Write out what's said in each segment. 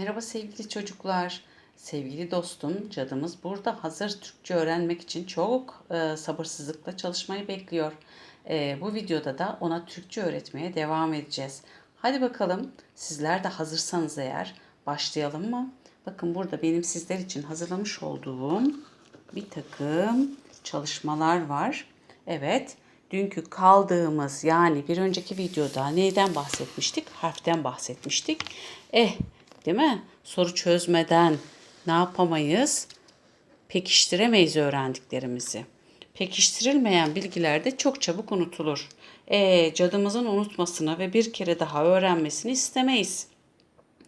Merhaba sevgili çocuklar. Sevgili dostum, cadımız burada hazır Türkçe öğrenmek için çok e, sabırsızlıkla çalışmayı bekliyor. E, bu videoda da ona Türkçe öğretmeye devam edeceğiz. Hadi bakalım sizler de hazırsanız eğer başlayalım mı? Bakın burada benim sizler için hazırlamış olduğum bir takım çalışmalar var. Evet, dünkü kaldığımız yani bir önceki videoda neyden bahsetmiştik? Harften bahsetmiştik. Eh, değil mi? Soru çözmeden ne yapamayız? Pekiştiremeyiz öğrendiklerimizi. Pekiştirilmeyen bilgiler de çok çabuk unutulur. E, cadımızın unutmasını ve bir kere daha öğrenmesini istemeyiz.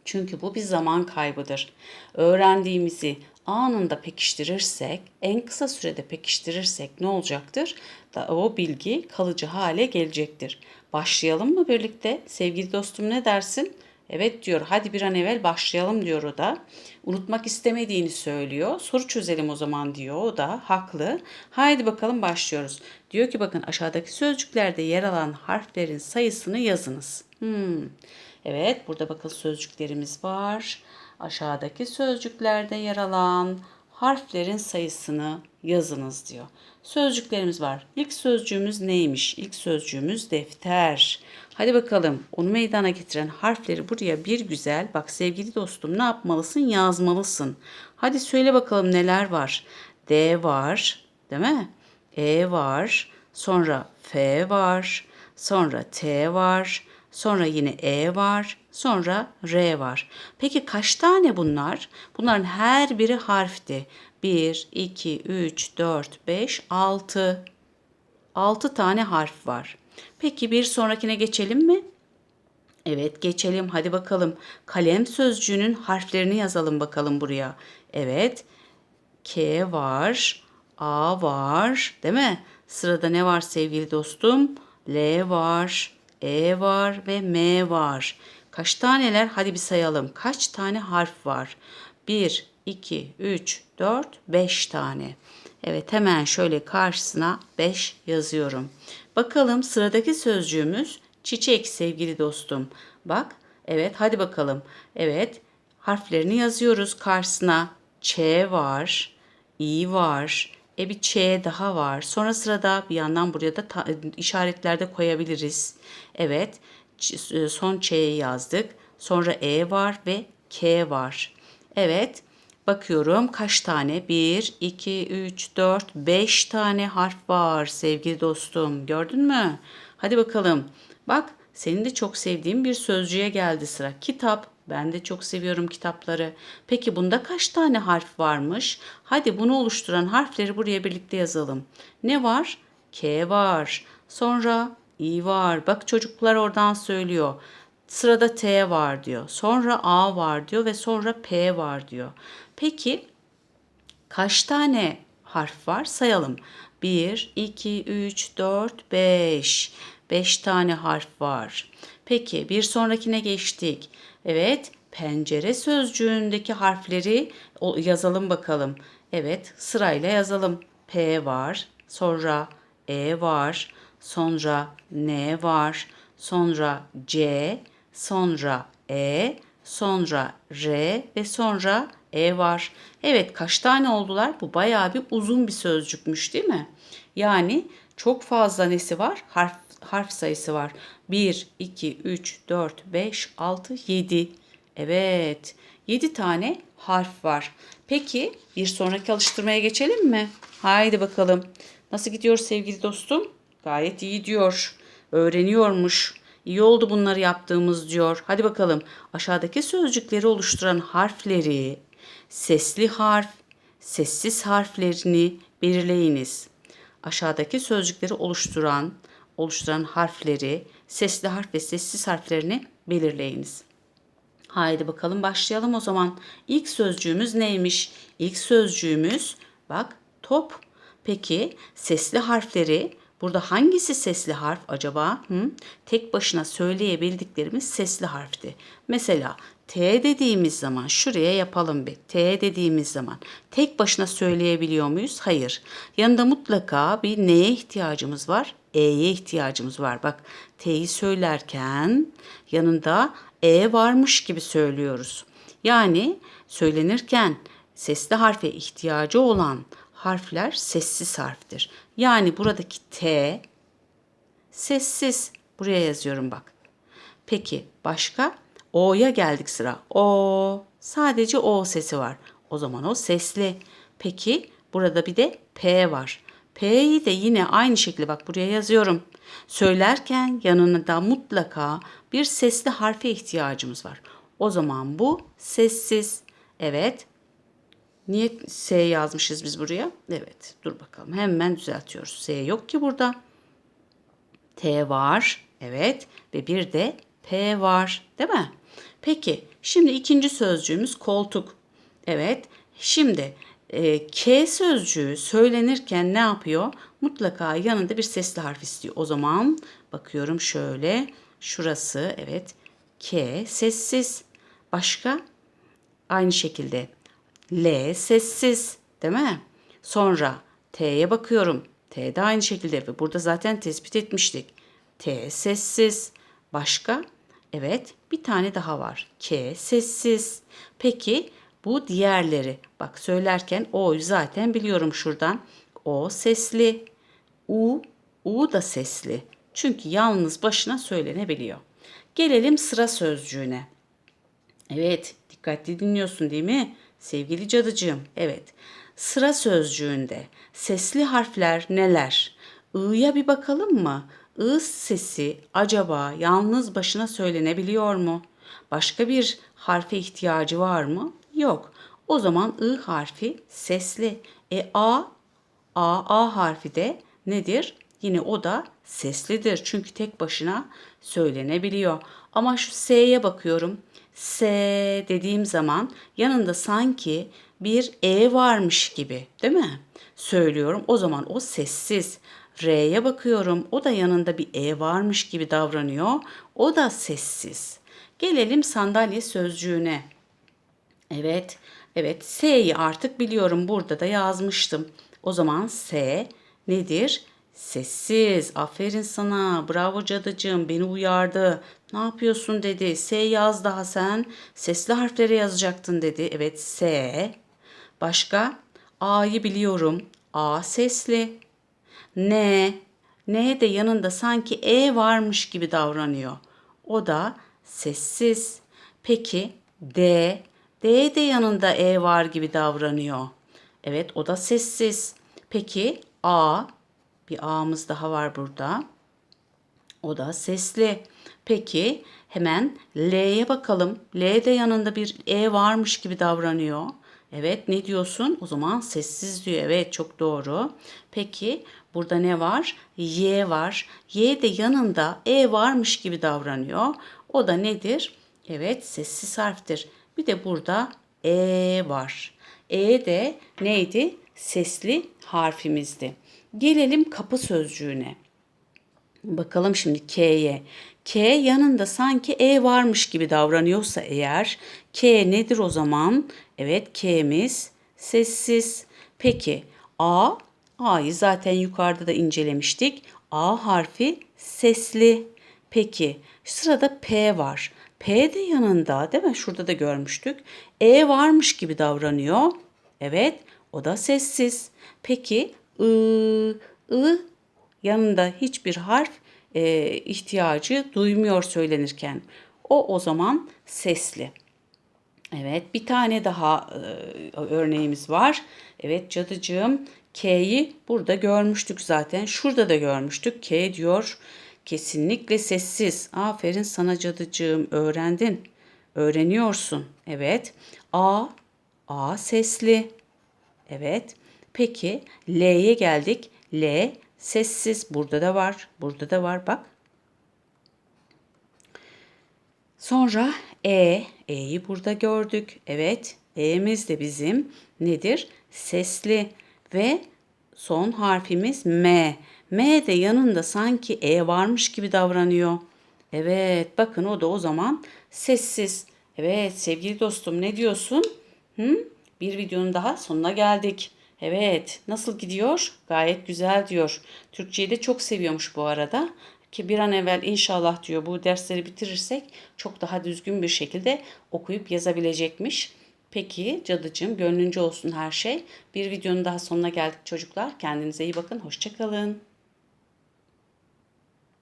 Çünkü bu bir zaman kaybıdır. Öğrendiğimizi anında pekiştirirsek, en kısa sürede pekiştirirsek ne olacaktır? Da o bilgi kalıcı hale gelecektir. Başlayalım mı birlikte? Sevgili dostum ne dersin? Evet diyor. Hadi bir an evvel başlayalım diyor o da. Unutmak istemediğini söylüyor. Soru çözelim o zaman diyor. O da haklı. Haydi bakalım başlıyoruz. Diyor ki bakın aşağıdaki sözcüklerde yer alan harflerin sayısını yazınız. Hmm. Evet burada bakın sözcüklerimiz var. Aşağıdaki sözcüklerde yer alan harflerin sayısını yazınız diyor. Sözcüklerimiz var. İlk sözcüğümüz neymiş? İlk sözcüğümüz defter. Hadi bakalım onu meydana getiren harfleri buraya bir güzel bak sevgili dostum ne yapmalısın? Yazmalısın. Hadi söyle bakalım neler var? D var değil mi? E var. Sonra F var. Sonra T var. Sonra yine E var. Sonra R var. Peki kaç tane bunlar? Bunların her biri harfti. 1, 2, 3, 4, 5, 6. 6 tane harf var. Peki bir sonrakine geçelim mi? Evet geçelim hadi bakalım. Kalem sözcüğünün harflerini yazalım bakalım buraya. Evet. K var. A var. Değil mi? Sırada ne var sevgili dostum? L var. E var ve M var. Kaç taneler? Hadi bir sayalım. Kaç tane harf var? 1, 2, 3, 4, 5 tane. Evet hemen şöyle karşısına 5 yazıyorum. Bakalım sıradaki sözcüğümüz çiçek sevgili dostum. Bak evet hadi bakalım. Evet harflerini yazıyoruz karşısına. Ç var, İ var, e bir Ç daha var. Sonra sırada bir yandan buraya da ta, işaretlerde koyabiliriz. Evet son Ç'yi yazdık. Sonra E var ve K var. Evet bakıyorum kaç tane? 1, 2, 3, 4, 5 tane harf var sevgili dostum. Gördün mü? Hadi bakalım. Bak senin de çok sevdiğin bir sözcüğe geldi sıra. Kitap. Ben de çok seviyorum kitapları. Peki bunda kaç tane harf varmış? Hadi bunu oluşturan harfleri buraya birlikte yazalım. Ne var? K var. Sonra İ var. Bak çocuklar oradan söylüyor. Sırada T var diyor. Sonra A var diyor ve sonra P var diyor. Peki kaç tane harf var? Sayalım. 1, 2, 3, 4, 5. 5 tane harf var. Peki bir sonrakine geçtik. Evet pencere sözcüğündeki harfleri yazalım bakalım. Evet sırayla yazalım. P var. Sonra E var. Sonra N var. Sonra C. Sonra E. Sonra R ve sonra E var. Evet kaç tane oldular? Bu bayağı bir uzun bir sözcükmüş değil mi? Yani çok fazla nesi var? Harf harf sayısı var. 1, 2, 3, 4, 5, 6, 7. Evet. 7 tane harf var. Peki bir sonraki alıştırmaya geçelim mi? Haydi bakalım. Nasıl gidiyor sevgili dostum? Gayet iyi diyor. Öğreniyormuş. İyi oldu bunları yaptığımız diyor. Hadi bakalım. Aşağıdaki sözcükleri oluşturan harfleri, sesli harf, sessiz harflerini belirleyiniz. Aşağıdaki sözcükleri oluşturan oluşturan harfleri, sesli harf ve sessiz harflerini belirleyiniz. Haydi bakalım başlayalım o zaman. İlk sözcüğümüz neymiş? İlk sözcüğümüz bak top. Peki sesli harfleri burada hangisi sesli harf acaba? Hı? Tek başına söyleyebildiklerimiz sesli harfti. Mesela T dediğimiz zaman şuraya yapalım bir. T dediğimiz zaman tek başına söyleyebiliyor muyuz? Hayır. Yanında mutlaka bir neye ihtiyacımız var? E'ye ihtiyacımız var. Bak T'yi söylerken yanında E varmış gibi söylüyoruz. Yani söylenirken sesli harfe ihtiyacı olan harfler sessiz harftir. Yani buradaki T sessiz. Buraya yazıyorum bak. Peki başka? O'ya geldik sıra. O. Sadece O sesi var. O zaman o sesli. Peki burada bir de P var. P'yi de yine aynı şekilde bak buraya yazıyorum. Söylerken yanında mutlaka bir sesli harfe ihtiyacımız var. O zaman bu sessiz. Evet. Niye S yazmışız biz buraya? Evet. Dur bakalım. Hemen düzeltiyoruz. S yok ki burada. T var. Evet. Ve bir de P var. Değil mi? Peki. Şimdi ikinci sözcüğümüz koltuk. Evet. Şimdi e, K sözcüğü söylenirken ne yapıyor? Mutlaka yanında bir sesli harf istiyor. O zaman bakıyorum şöyle. Şurası evet. K sessiz. Başka? Aynı şekilde L sessiz. Değil mi? Sonra T'ye bakıyorum. T de aynı şekilde ve burada zaten tespit etmiştik. T sessiz. Başka? Evet, bir tane daha var. K sessiz. Peki bu diğerleri. Bak söylerken O'yu zaten biliyorum şuradan. O sesli. U, U da sesli. Çünkü yalnız başına söylenebiliyor. Gelelim sıra sözcüğüne. Evet, dikkatli dinliyorsun değil mi? Sevgili cadıcığım, evet. Sıra sözcüğünde sesli harfler neler? I'ya bir bakalım mı? I sesi acaba yalnız başına söylenebiliyor mu? Başka bir harfe ihtiyacı var mı? Yok. O zaman I harfi sesli. E A, A, A harfi de nedir? Yine o da seslidir. Çünkü tek başına söylenebiliyor. Ama şu S'ye bakıyorum. S dediğim zaman yanında sanki bir E varmış gibi değil mi? Söylüyorum. O zaman o sessiz. R'ye bakıyorum. O da yanında bir E varmış gibi davranıyor. O da sessiz. Gelelim sandalye sözcüğüne. Evet, evet S'yi artık biliyorum. Burada da yazmıştım. O zaman S nedir? Sessiz. Aferin sana. Bravo cadıcığım. Beni uyardı. Ne yapıyorsun dedi. S yaz daha sen. Sesli harfleri yazacaktın dedi. Evet S. Başka? A'yı biliyorum. A sesli. N. N de yanında sanki E varmış gibi davranıyor. O da sessiz. Peki D. D de yanında E var gibi davranıyor. Evet o da sessiz. Peki A. Bir A'mız daha var burada. O da sesli. Peki hemen L'ye bakalım. L de yanında bir E varmış gibi davranıyor. Evet ne diyorsun? O zaman sessiz diyor. Evet çok doğru. Peki burada ne var? Y var. Y de yanında E varmış gibi davranıyor. O da nedir? Evet sessiz harftir. Bir de burada E var. E de neydi? Sesli harfimizdi. Gelelim kapı sözcüğüne. Bakalım şimdi K'ye. K yanında sanki E varmış gibi davranıyorsa eğer K nedir o zaman? Evet K'miz sessiz. Peki A, A'yı zaten yukarıda da incelemiştik. A harfi sesli. Peki sırada P var. P de yanında değil mi? Şurada da görmüştük. E varmış gibi davranıyor. Evet o da sessiz. Peki I, I yanında hiçbir harf e, ihtiyacı duymuyor söylenirken. O o zaman sesli. Evet bir tane daha e, örneğimiz var. Evet cadıcığım K'yi burada görmüştük zaten. Şurada da görmüştük. K diyor kesinlikle sessiz. Aferin sana cadıcığım öğrendin. Öğreniyorsun. Evet. A, A sesli. Evet. Peki L'ye geldik. L sessiz. Burada da var. Burada da var bak. Sonra E. E'yi burada gördük. Evet. E'miz de bizim nedir? Sesli ve son harfimiz M. M de yanında sanki E varmış gibi davranıyor. Evet bakın o da o zaman sessiz. Evet sevgili dostum ne diyorsun? Hı? Bir videonun daha sonuna geldik. Evet nasıl gidiyor? Gayet güzel diyor. Türkçeyi de çok seviyormuş bu arada. ki bir an evvel inşallah diyor bu dersleri bitirirsek çok daha düzgün bir şekilde okuyup yazabilecekmiş. Peki cadıcığım gönlünce olsun her şey. Bir videonun daha sonuna geldik çocuklar. Kendinize iyi bakın. Hoşçakalın.